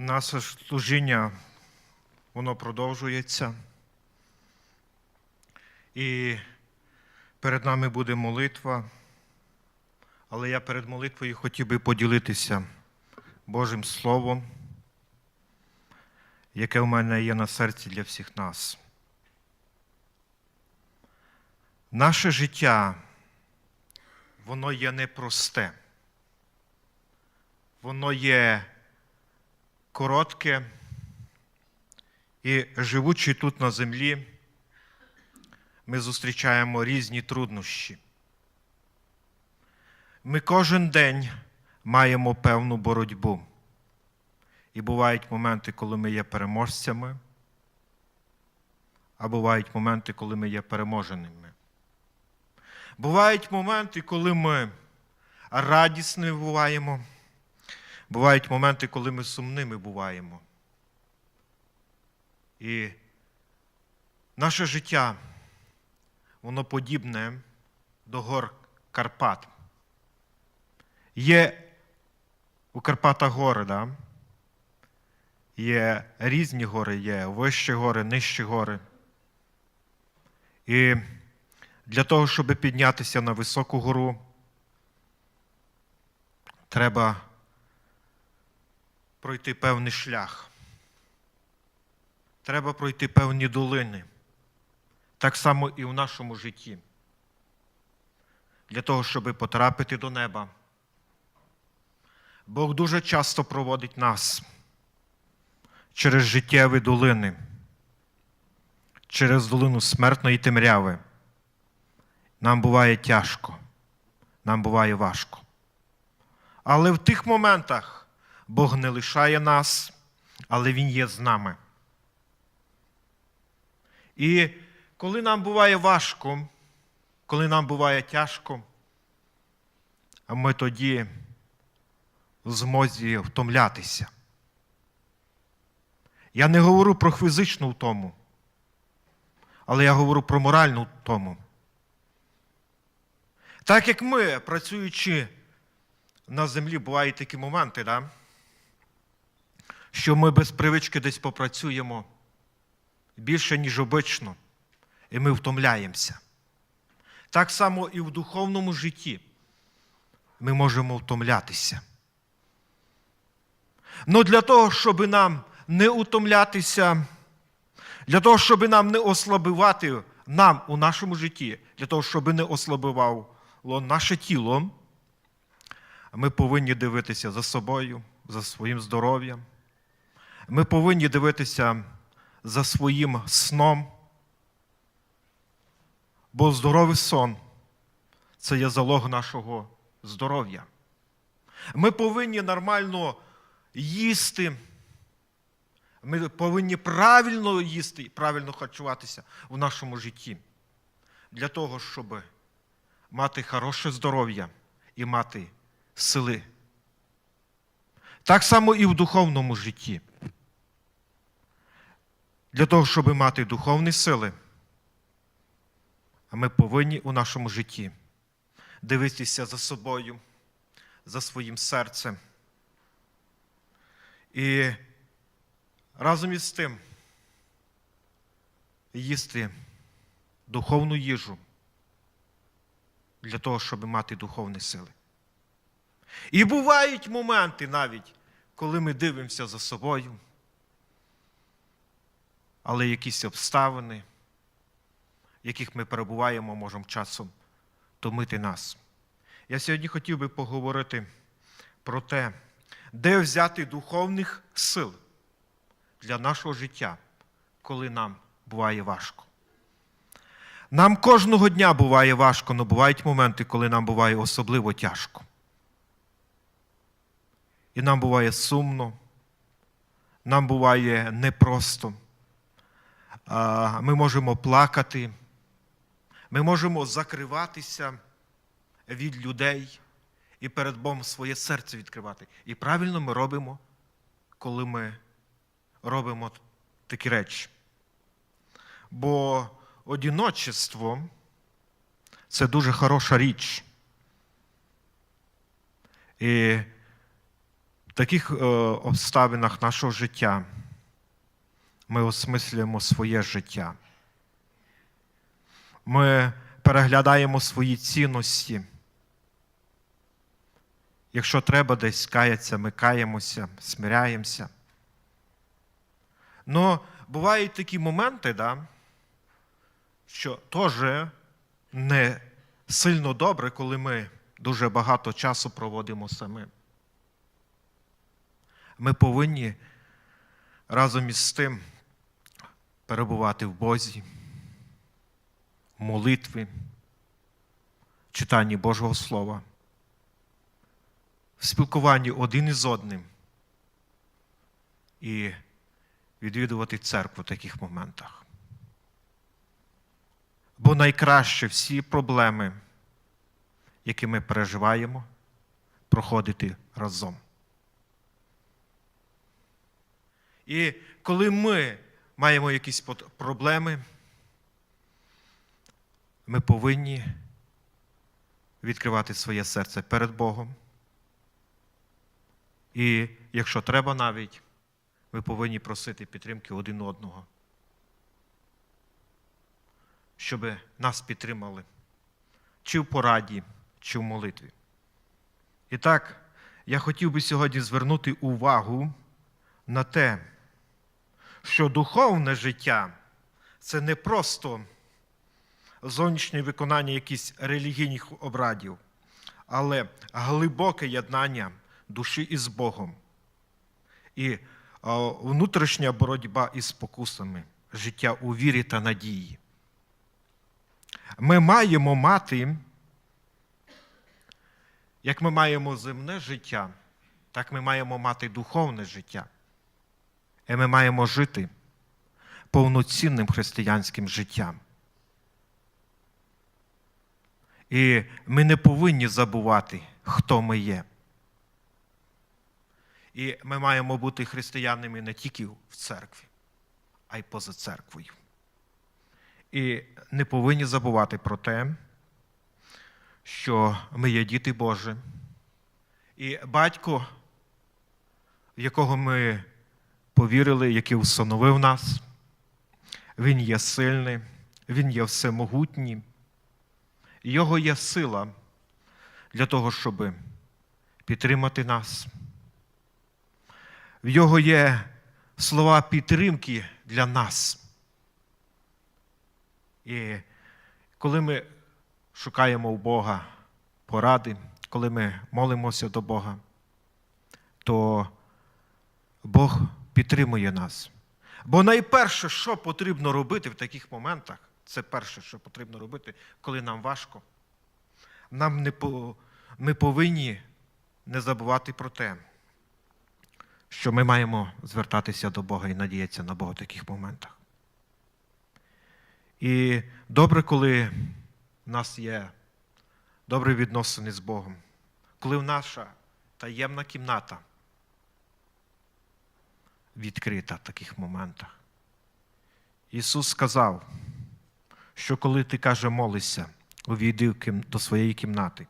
Наше служіння, воно продовжується. І перед нами буде молитва. Але я перед молитвою хотів би поділитися Божим Словом, яке в мене є на серці для всіх нас. Наше життя, воно є непросте. Воно є коротке і живучи тут на землі, ми зустрічаємо різні труднощі. Ми кожен день маємо певну боротьбу. І бувають моменти, коли ми є переможцями, а бувають моменти, коли ми є переможеними. Бувають моменти, коли ми радісними буваємо. Бувають моменти, коли ми сумними буваємо. І наше життя, воно подібне до гор Карпат. Є у Карпатах гори, да? є різні гори, є вищі гори, нижчі гори. І для того, щоб піднятися на високу гору, треба пройти певний шлях. Треба пройти певні долини. Так само і в нашому житті. Для того, щоб потрапити до неба. Бог дуже часто проводить нас через життєві долини, через долину смертної темряви. Нам буває тяжко, нам буває важко. Але в тих моментах Бог не лишає нас, але Він є з нами. І коли нам буває важко, коли нам буває тяжко, ми тоді в змозі втомлятися. Я не говорю про фізичну втому, але я говорю про моральну втому. Так як ми, працюючи на землі, бувають такі моменти, да? Що ми без привички десь попрацюємо більше, ніж обично, і ми втомляємося. Так само і в духовному житті ми можемо втомлятися. Ну для того, щоб нам не утомлятися, для того, щоб нам не ослабивати нам у нашому житті, для того, щоб не ослабивало наше тіло, ми повинні дивитися за собою, за своїм здоров'ям. Ми повинні дивитися за своїм сном. Бо здоровий сон це є залог нашого здоров'я. Ми повинні нормально їсти. Ми повинні правильно їсти і правильно харчуватися в нашому житті. Для того, щоб мати хороше здоров'я і мати сили. Так само і в духовному житті. Для того, щоб мати духовні сили, ми повинні у нашому житті дивитися за собою, за своїм серцем. І разом із тим їсти духовну їжу для того, щоб мати духовні сили. І бувають моменти навіть, коли ми дивимося за собою, але якісь обставини, в яких ми перебуваємо, можемо часом томити нас. Я сьогодні хотів би поговорити про те, де взяти духовних сил для нашого життя, коли нам буває важко. Нам кожного дня буває важко, але бувають моменти, коли нам буває особливо тяжко. І нам буває сумно, нам буває непросто. Ми можемо плакати, ми можемо закриватися від людей і перед Богом своє серце відкривати. І правильно ми робимо, коли ми робимо такі речі. Бо одіночество це дуже хороша річ. І таких е, обставинах нашого життя ми осмислюємо своє життя. Ми переглядаємо свої цінності. Якщо треба десь каяться, ми каємося, смиряємося. Ну, бувають такі моменти, да, що теж не сильно добре, коли ми дуже багато часу проводимо самим. Ми повинні разом із тим перебувати в Бозі, в читанні Божого Слова, в спілкуванні один із одним і відвідувати церкву в таких моментах. Бо найкраще всі проблеми, які ми переживаємо, проходити разом. І коли ми маємо якісь проблеми, ми повинні відкривати своє серце перед Богом. І якщо треба навіть, ми повинні просити підтримки один одного, щоб нас підтримали чи в пораді, чи в молитві. І так, я хотів би сьогодні звернути увагу на те, що духовне життя це не просто зовнішнє виконання якихось релігійних обрадів, але глибоке єднання душі із Богом і внутрішня боротьба із спокусами, життя у вірі та надії. Ми маємо мати, як ми маємо земне життя, так ми маємо мати духовне життя. І ми маємо жити повноцінним християнським життям. І ми не повинні забувати, хто ми є. І ми маємо бути християнами не тільки в церкві, а й поза церквою. І не повинні забувати про те, що ми є діти Божі. І батько, якого ми повірили, який встановив нас, Він є сильний, Він є всемогутній. Його є сила для того, щоб підтримати нас. В Його є слова підтримки для нас. І коли ми шукаємо у Бога поради, коли ми молимося до Бога, то Бог підтримує нас. Бо найперше, що потрібно робити в таких моментах, це перше, що потрібно робити, коли нам важко. Нам не по, ми повинні не забувати про те, що ми маємо звертатися до Бога і надіятися на Бога в таких моментах. І добре, коли в нас є добрі відносини з Богом, коли в наша таємна кімната відкрита в таких моментах. Ісус сказав, що коли ти каже, молишся, увійди до своєї кімнати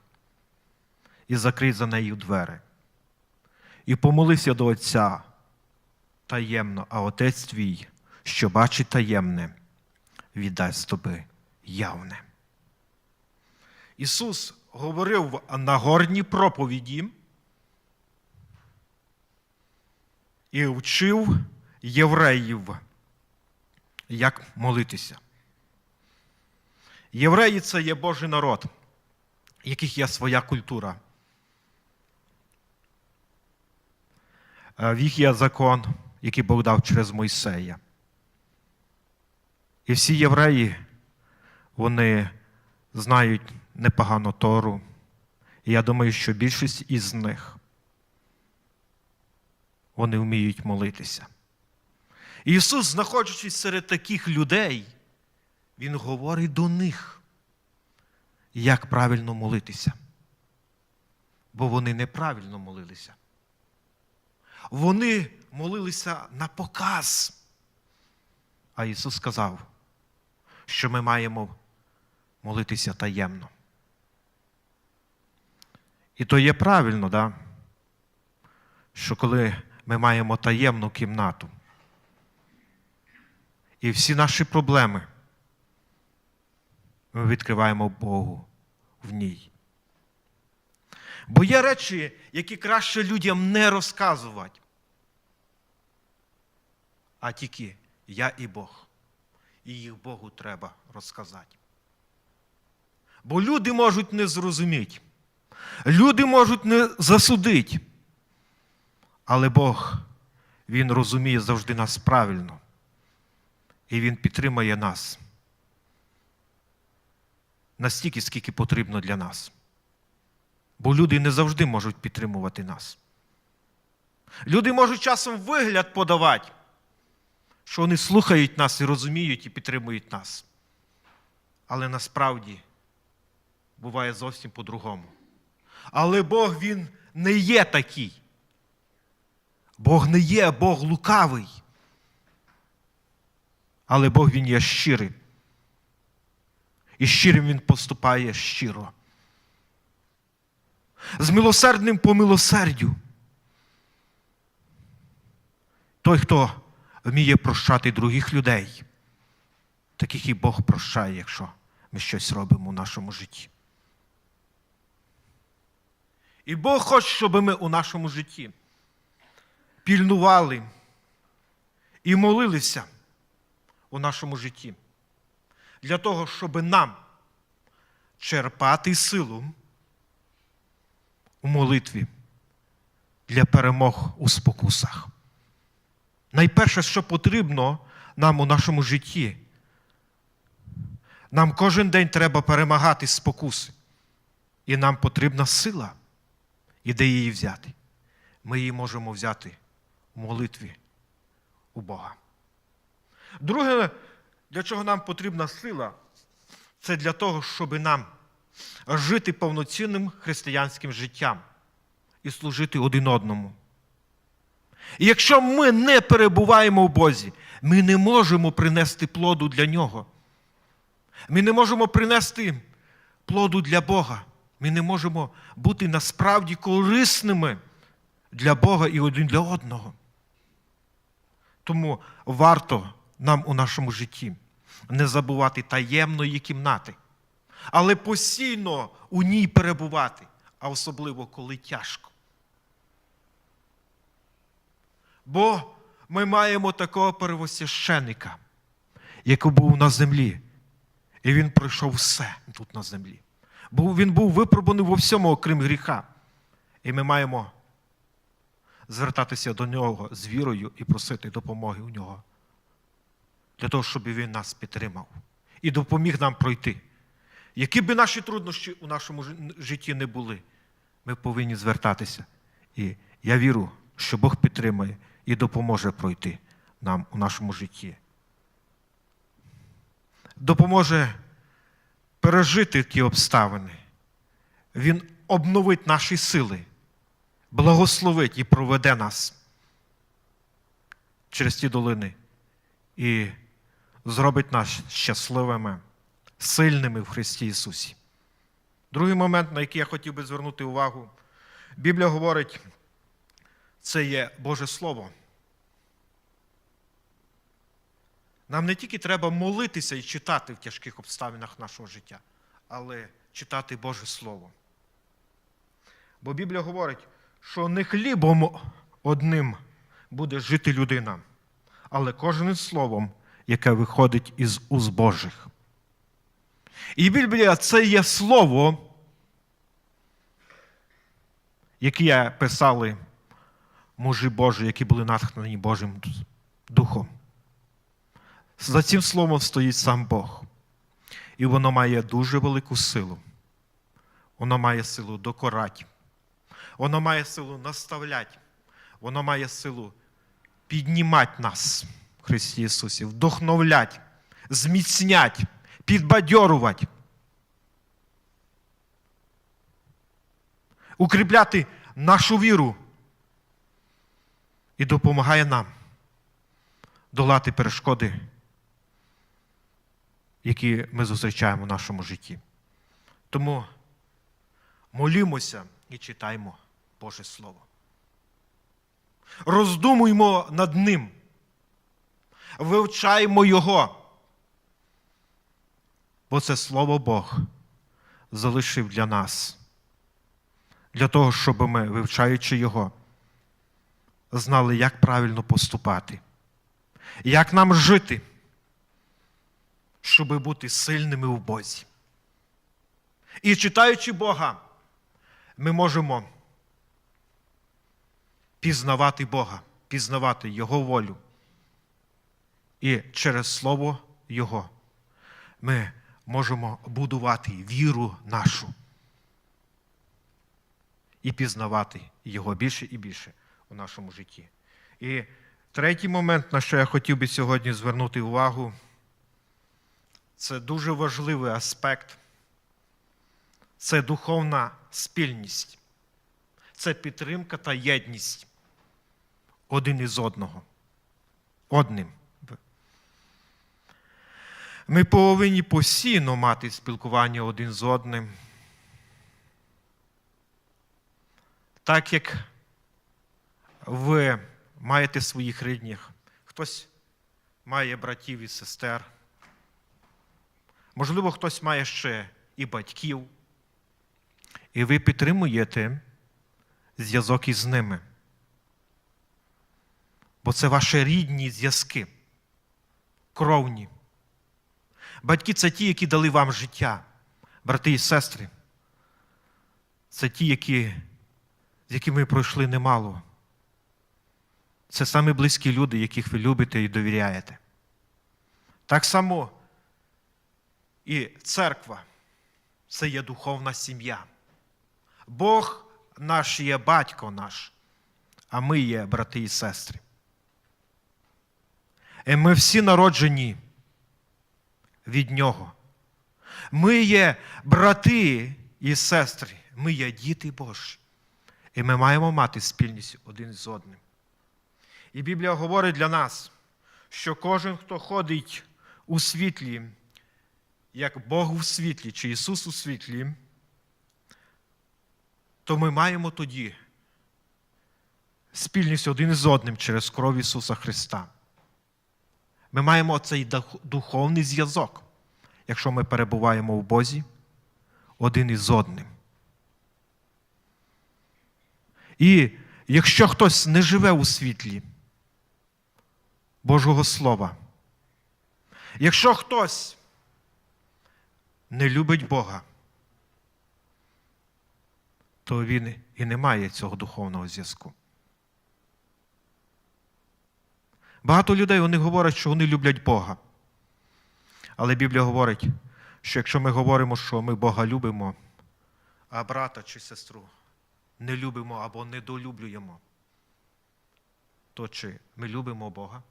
і закрий за нею двері. І помолився до Отця таємно, а Отець твій, що бачить таємне, віддасть тобі явне. Ісус говорив в Нагорній проповіді і вчив євреїв, як молитися. Євреї це є Божий народ, яких є своя культура. Е, В їх є закон, який Бог дав через Мойсея. І всі євреї, вони знають непогано Тору. І я думаю, що більшість із них вони вміють молитися. Ісус, знаходячись серед таких людей, Він говорить до них, як правильно молитися. Бо вони неправильно молилися. Вони молилися на показ. А Ісус сказав, що ми маємо молитися таємно. І то є правильно, да? що коли ми маємо таємну кімнату, і всі наші проблеми ми відкриваємо Богу в ній. Бо є речі, які краще людям не розказувати, а тільки я і Бог. І їх Богу треба розказати. Бо люди можуть не зрозуміти, люди можуть не засудити. Але Бог, Він розуміє завжди нас правильно. І Він підтримає нас настільки, скільки потрібно для нас. Бо люди не завжди можуть підтримувати нас. Люди можуть часом вигляд подавати, що вони слухають нас і розуміють і підтримують нас. Але насправді буває зовсім по-другому. Але Бог Він не є такий. Бог не є Бог лукавий. Але Бог Він є щирий. І щирим Він поступає щиро. З милосердним по милосердю. Той, хто вміє прощати других людей, таких і Бог прощає, якщо ми щось робимо в нашому житті. І Бог хоче, щоб ми у нашому житті пільнували і молилися у нашому житті для того, щоб нам черпати силу у молитві для перемог у спокусах. Найперше, що потрібно нам у нашому житті, нам кожен день треба перемагати спокуси. І нам потрібна сила. І де її взяти? Ми її можемо взяти молитві у Бога. Друге, для чого нам потрібна сила, це для того, щоб нам жити повноцінним християнським життям і служити один одному. І якщо ми не перебуваємо в Бозі, ми не можемо принести плоду для Нього. Ми не можемо принести плоду для Бога. Ми не можемо бути насправді корисними для Бога і один для одного. Тому варто нам у нашому житті не забувати таємної кімнати, але постійно у ній перебувати, а особливо коли тяжко. Бо ми маємо такого первосвященика, який був на землі, і він пройшов все тут на землі. Бо він був випробуваний во всьому, окрім гріха. І ми маємо звертатися до нього з вірою і просити допомоги у нього. Для того, щоб він нас підтримав і допоміг нам пройти. Які би наші труднощі у нашому житті не були, ми повинні звертатися. І я вірю, що Бог підтримає і допоможе пройти нам у нашому житті. Допоможе пережити ті обставини. Він обновить наші сили, благословить і проведе нас через ті долини і зробить нас щасливими, сильними в Христі Ісусі. Другий момент, на який я хотів би звернути увагу, Біблія говорить, це є Боже Слово. Нам не тільки треба молитися і читати в тяжких обставинах нашого життя, але читати Боже Слово. Бо Біблія говорить, що не хлібом одним буде жити людина, але кожним словом, яке виходить із уст Божих. І Біблія це є слово, яке писали мужі Божі, які були натхнені Божим Духом. За цим словом стоїть сам Бог. І воно має дуже велику силу. Воно має силу докорати. Воно має силу наставляти. Воно має силу піднімати нас Христі Ісусі, вдохновляти, зміцняти, підбадьорувати. Укріпляти нашу віру і допомагає нам долати перешкоди які ми зустрічаємо в нашому житті. Тому молімося і читаймо Боже Слово. роздумуймо над ним, вивчаємо Його. Бо це Слово Бог залишив для нас, для того, щоб ми, вивчаючи Його, знали, як правильно поступати, як нам жити, щоб бути сильними в Бозі. І читаючи Бога, ми можемо пізнавати Бога, пізнавати Його волю. І через Слово Його ми можемо будувати віру нашу і пізнавати Його більше і більше у нашому житті. І третій момент, на що я хотів би сьогодні звернути увагу, це дуже важливий аспект. Це духовна спільність, це підтримка та єдність один із одного. Одним. Ми повинні постійно мати спілкування один з одним. Так як ви маєте своїх рідних, хтось має братів і сестер, можливо, хтось має ще і батьків, і ви підтримуєте зв'язок із ними. Бо це ваші рідні зв'язки, кровні. Батьки це ті, які дали вам життя, брати і сестри. Це ті, які, з якими пройшли немало. Це самі близькі люди, яких ви любите і довіряєте. Так само і церква це є духовна сім'я. Бог наш є батько наш, а ми є брати і сестри. І ми всі народжені від Нього. Ми є брати і сестри, ми є діти Божі. І ми маємо мати спільність один з одним. І Біблія говорить для нас, що кожен, хто ходить у світлі, як Бог у світлі, чи Ісус у світлі, то ми маємо тоді спільність один з одним через кров Ісуса Христа. Ми маємо цей духовний зв'язок, якщо ми перебуваємо в Бозі один із одним. І якщо хтось не живе у світлі Божого Слова, якщо хтось не любить Бога, то він і не має цього духовного зв'язку. Багато людей вони говорять, що вони люблять Бога. Але Біблія говорить, що якщо ми говоримо, що ми Бога любимо, а брата чи сестру не любимо або недолюблюємо, то чи ми любимо Бога?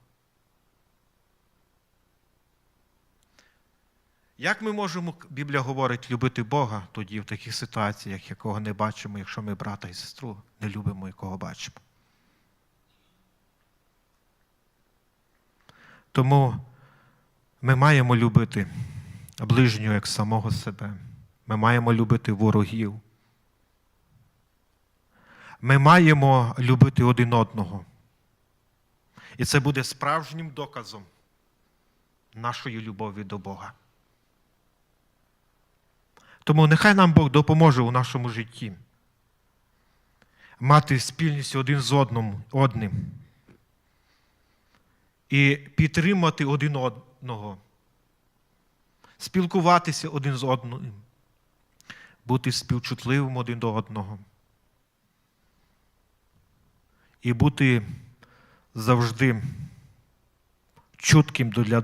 Як ми можемо, Біблія говорить, любити Бога тоді в таких ситуаціях, якого не бачимо, якщо ми брата і сестру не любимо, якого бачимо? Тому ми маємо любити ближнього як самого себе. Ми маємо любити ворогів. Ми маємо любити один одного. І це буде справжнім доказом нашої любові до Бога. Тому нехай нам Бог допоможе у нашому житті мати спільність один з одним і підтримати один одного, спілкуватися один з одним, бути співчутливим один до одного. І бути завжди чутким для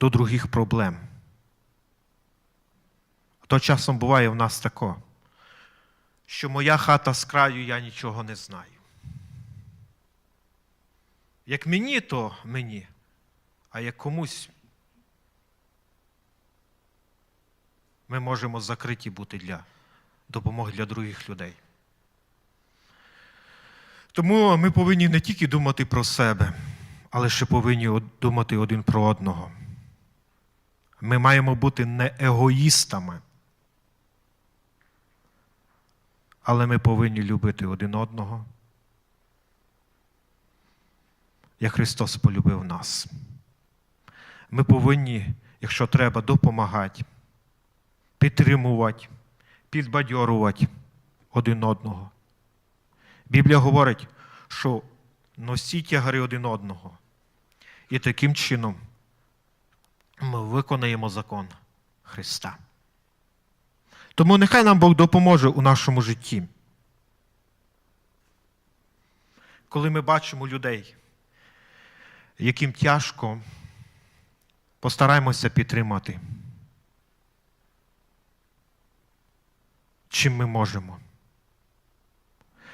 до других проблем. То часом буває в нас тако, що моя хата з краю я нічого не знаю. Як мені, то мені, а як комусь ми можемо закриті бути для допомоги для других людей. Тому ми повинні не тільки думати про себе, але ще повинні думати один про одного. Ми маємо бути не егоїстами, але ми повинні любити один одного як Христос полюбив нас. Ми повинні, якщо треба, допомагати, підтримувати, підбадьорувати один одного. Біблія говорить, що носіть тягари один одного. І таким чином ми виконаємо закон Христа. Тому нехай нам Бог допоможе у нашому житті. Коли ми бачимо людей, яким тяжко, постараємося підтримати. Чим ми можемо.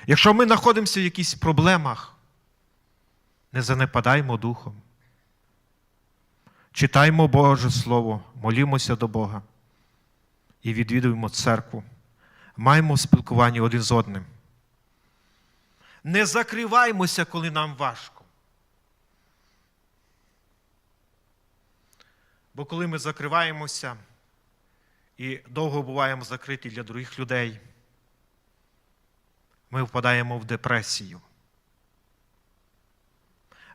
Якщо ми знаходимося в якихось проблемах, не занепадаємо духом. Читаємо Боже Слово, молімося до Бога і відвідуємо церкву. Маємо спілкування один з одним. Не закриваймося, коли нам важко. Бо коли ми закриваємося і довго буваємо закриті для других людей, ми впадаємо в депресію.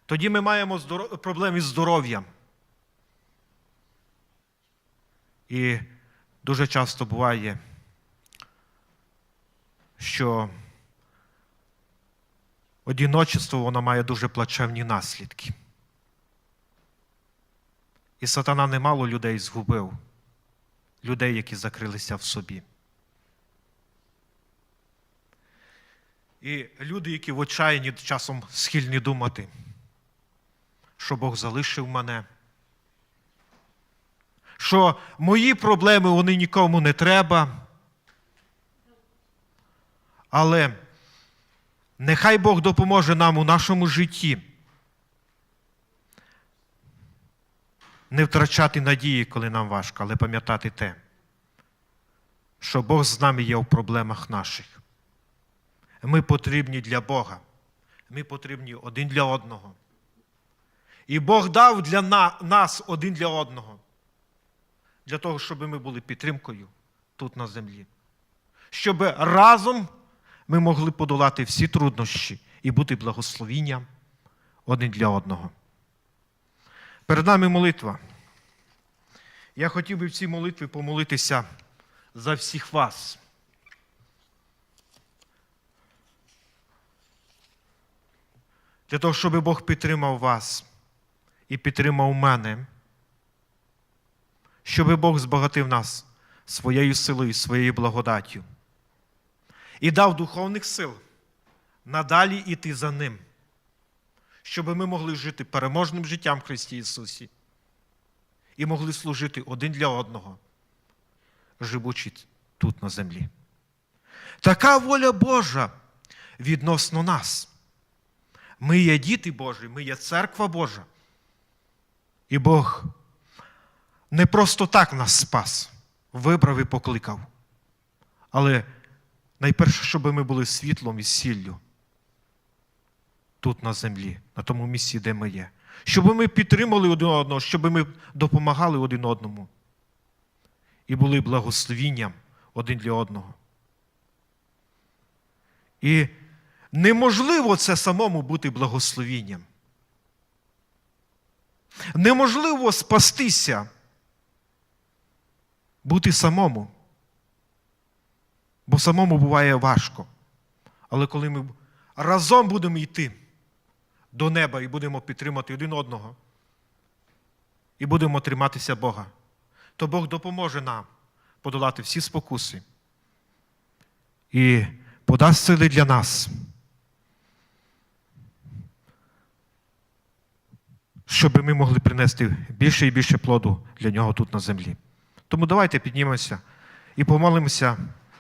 Тоді ми маємо проблеми з здоров'ям. І дуже часто буває, що одіночество воно має дуже плачевні наслідки. І сатана немало людей згубив, людей, які закрилися в собі. І люди, які в отчаянні часом схильні думати, що Бог залишив мене, що мої проблеми вони нікому не треба. Але нехай Бог допоможе нам у нашому житті не втрачати надії, коли нам важко, але пам'ятати те, що Бог з нами є в проблемах наших. Ми потрібні для Бога. Ми потрібні один для одного. І Бог дав для нас один для одного, для того, щоб ми були підтримкою тут на землі. Щоб разом ми могли подолати всі труднощі і бути благословінням один для одного. Перед нами молитва. Я хотів би в цій молитві помолитися за всіх вас. Для того, щоб Бог підтримав вас і підтримав мене, щоб Бог збагатив нас своєю силою, своєю благодаттю і дав духовних сил надалі йти за ним, щоб ми могли жити переможним життям в Христі Ісусі і могли служити один для одного, живучи тут на землі. Така воля Божа відносно нас. Ми є діти Божі, ми є церква Божа. І Бог не просто так нас спас, вибрав і покликав. Але найперше, щоб ми були світлом і сіллю тут на землі, на тому місці, де ми є. Щоб ми підтримали один одного, щоб ми допомагали один одному і були благословінням один для одного. І неможливо це самому бути благословінням. Неможливо спастися, бути самому. Бо самому буває важко. Але коли ми разом будемо йти до неба і будемо підтримати один одного, і будемо триматися Бога, то Бог допоможе нам подолати всі спокуси і подасть сили для нас, щоб ми могли принести більше і більше плоду для нього тут на землі. Тому давайте піднімемося і помолимося.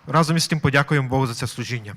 Разом із тим подякуємо Богу за це служіння.